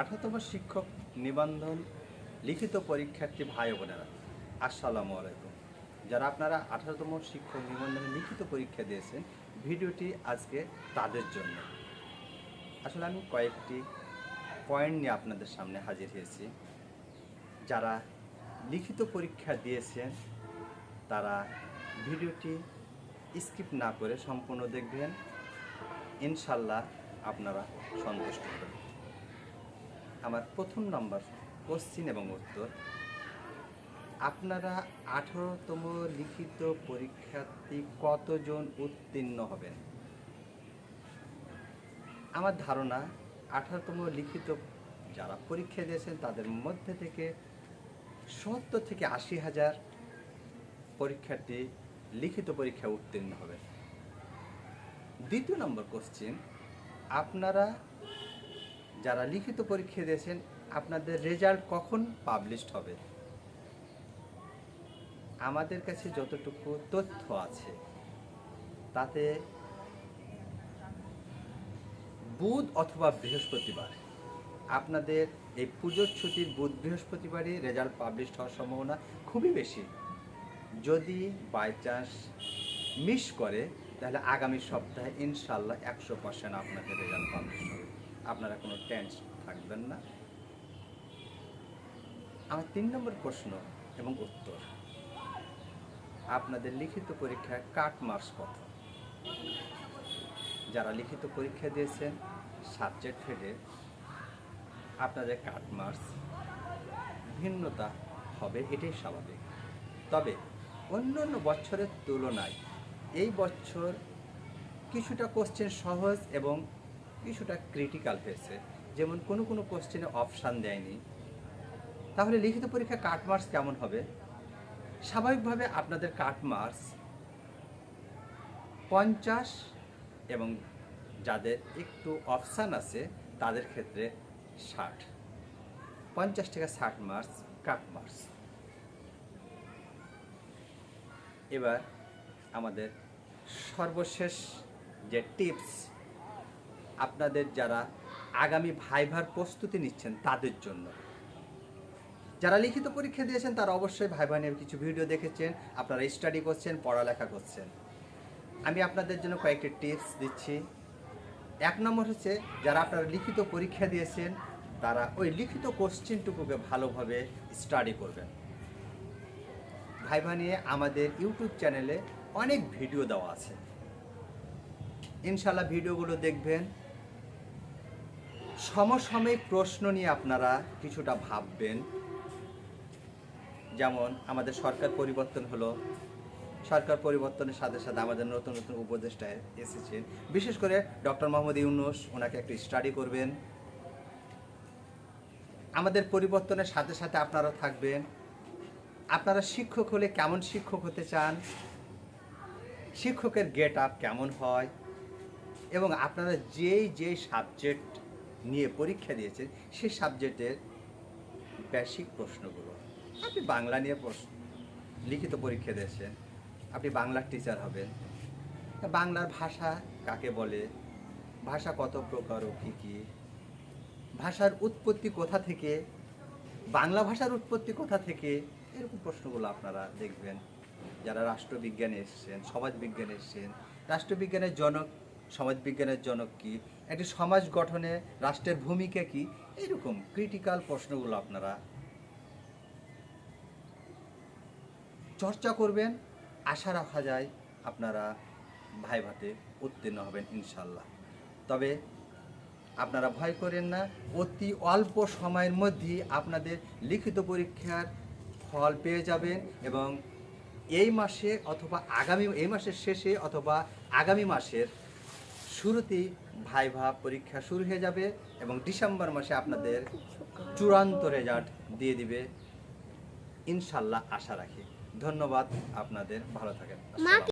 আঠারোতম শিক্ষক নিবন্ধন লিখিত পরীক্ষার্থী ভাই বোনেরা, আসসালামু আলাইকুম। যারা আপনারা আঠারোতম শিক্ষক নিবন্ধনে লিখিত পরীক্ষা দিয়েছেন, ভিডিওটি আজকে তাদের জন্য। আসলে আমি কয়েকটি পয়েন্ট নিয়ে আপনাদের সামনে হাজির হয়েছি। যারা লিখিত পরীক্ষা দিয়েছেন, তারা ভিডিওটি স্কিপ না করে সম্পূর্ণ দেখবেন। ইনশাল্লাহ আপনারা সন্তুষ্ট হবেন। আমার প্রথম নম্বর, কোশ্চিন এবং উত্তর। আপনারা আঠারোতম লিখিত পরীক্ষার্থী কতজন উত্তীর্ণ হবেন? আমার ধারণা, আঠারোতম লিখিত যারা পরীক্ষা দিয়েছেন, তাদের মধ্যে থেকে সত্তর থেকে আশি হাজার পরীক্ষার্থী লিখিত পরীক্ষা উত্তীর্ণ হবে দ্বিতীয় নম্বর কোশ্চিন, আপনারা যারা লিখিত পরীক্ষা দিয়েছেন, আপনাদের রেজাল্ট কখন পাবলিশড হবে? আমাদের কাছে যতটুকু তথ্য আছে, তাতে বুধ অথবা বৃহস্পতিবার, আপনাদের এই পুজোর ছুটির বুধ বৃহস্পতিবারই রেজাল্ট পাবলিশ হওয়ার সম্ভাবনা খুবই বেশি। যদি বাই চান্স মিস করে, তাহলে আগামী সপ্তাহে ইনশাল্লাহ একশো পার্সেন্ট আপনাদের রেজাল্ট পাবলিশ হবে। আপনারা কোনো টেন্স থাকবেন না। আমার তিন নম্বর প্রশ্ন এবং উত্তর। আপনাদের লিখিত পরীক্ষায় কাট মার্কস কত? যারা লিখিত পরীক্ষা দিয়েছেন সাবজেক্ট ফেডে আপনাদের কাট মার্কস ভিন্নতা হবে, এটাই স্বাভাবিক। তবে অন্য অন্য বছরের তুলনায় এই বছর কিছুটা কোশ্চেন সহজ এবং কিছুটা ক্রিটিক্যাল হয়েছে। যেমন কোনো কোনো কোশ্চেনে অপশান দেয়নি। তাহলে লিখিত পরীক্ষা কাট মার্কস কেমন হবে? স্বাভাবিকভাবে আপনাদের কাট মার্কস পঞ্চাশ এবং যাদের একটু অপশান আছে, তাদের ক্ষেত্রে ষাট। পঞ্চাশ থেকে ষাট মার্কস কাট মার্কস এবার আমাদের সর্বশেষ যে টিপস আপনাদের যারা আগামী ভাইভার প্রস্তুতি নিচ্ছেন তাদের জন্য। যারা লিখিত পরীক্ষা দিয়েছেন তারা অবশ্যই ভাইভা নিয়ে কিছু ভিডিও দেখেছেন, আপনারা স্টাডি করছেন, পড়ালেখা করছেন। আমি আপনাদের জন্য কয়েকটি টিপস দিচ্ছি। এক নম্বর হচ্ছে, যারা আপনারা লিখিত পরীক্ষা দিয়েছেন, তারা ওই লিখিত কোশ্চেনটুকুকে ভালোভাবে স্টাডি করবেন। ভাইভা নিয়ে আমাদের ইউটিউব চ্যানেলে অনেক ভিডিও দেওয়া আছে। ইনশাল্লাহ ভিডিওগুলো দেখবেন। সমসাময়িক প্রশ্ন নিয়ে আপনারা কিছুটা ভাববেন। যেমন, আমাদের সরকার পরিবর্তন হলো। সরকার পরিবর্তনের সাথে সাথে আমাদের নতুন নতুন উপদেষ্টা এসেছেন। বিশেষ করে ডক্টর মোহাম্মদ ইউনুস, ওনাকে একটু স্টাডি করবেন। আমাদের পরিবর্তনের সাথে সাথে আপনারা থাকবেন। আপনারা শিক্ষক হলে কেমন শিক্ষক হতে চান? শিক্ষকের গেট আপ কেমন হয়? এবং আপনারা যেই যেই সাবজেক্ট নিয়ে পরীক্ষা দিয়েছেন সেই সাবজেক্টের বেসিক প্রশ্নগুলো। আপনি বাংলা নিয়ে প্রশ্ন, লিখিত পরীক্ষা দিয়েছেন, আপনি বাংলার টিচার হবেন। বাংলার ভাষা কাকে বলে? ভাষা কত প্রকার ও কী কী? ভাষার উৎপত্তি কোথা থেকে? বাংলা ভাষার উৎপত্তি কোথা থেকে? এরকম প্রশ্নগুলো আপনারা দেখবেন। যারা রাষ্ট্রবিজ্ঞানে এসছেন, সমাজবিজ্ঞানে এসছেন, রাষ্ট্রবিজ্ঞানের জনক, সমাজবিজ্ঞানের জনক কি? একটি সমাজ গঠনে রাষ্ট্রের ভূমিকা কি? এরকম ক্রিটিক্যাল প্রশ্নগুলো আপনারা চর্চা করবেন। আশা রাখা যায় আপনারা ভাই ভাতে উত্তীর্ণ হবেন ইনশাল্লাহ তবে আপনারা ভয় করেন না, অতি অল্প সময়ের মধ্যেই আপনাদের লিখিত পরীক্ষার ফল পেয়ে যাবেন এবং এই মাসে অথবা আগামী, এই মাসের শেষে অথবা আগামী মাসের শুরুতেই ভাইভা পরীক্ষা শুরু হয়ে যাবে এবং ডিসেম্বর মাসে আপনাদের চূড়ান্ত রেজাল্ট দিয়ে দিবে। ইনশাল্লাহ আশা রাখি। ধন্যবাদ আপনাদের ভালো থাকেন।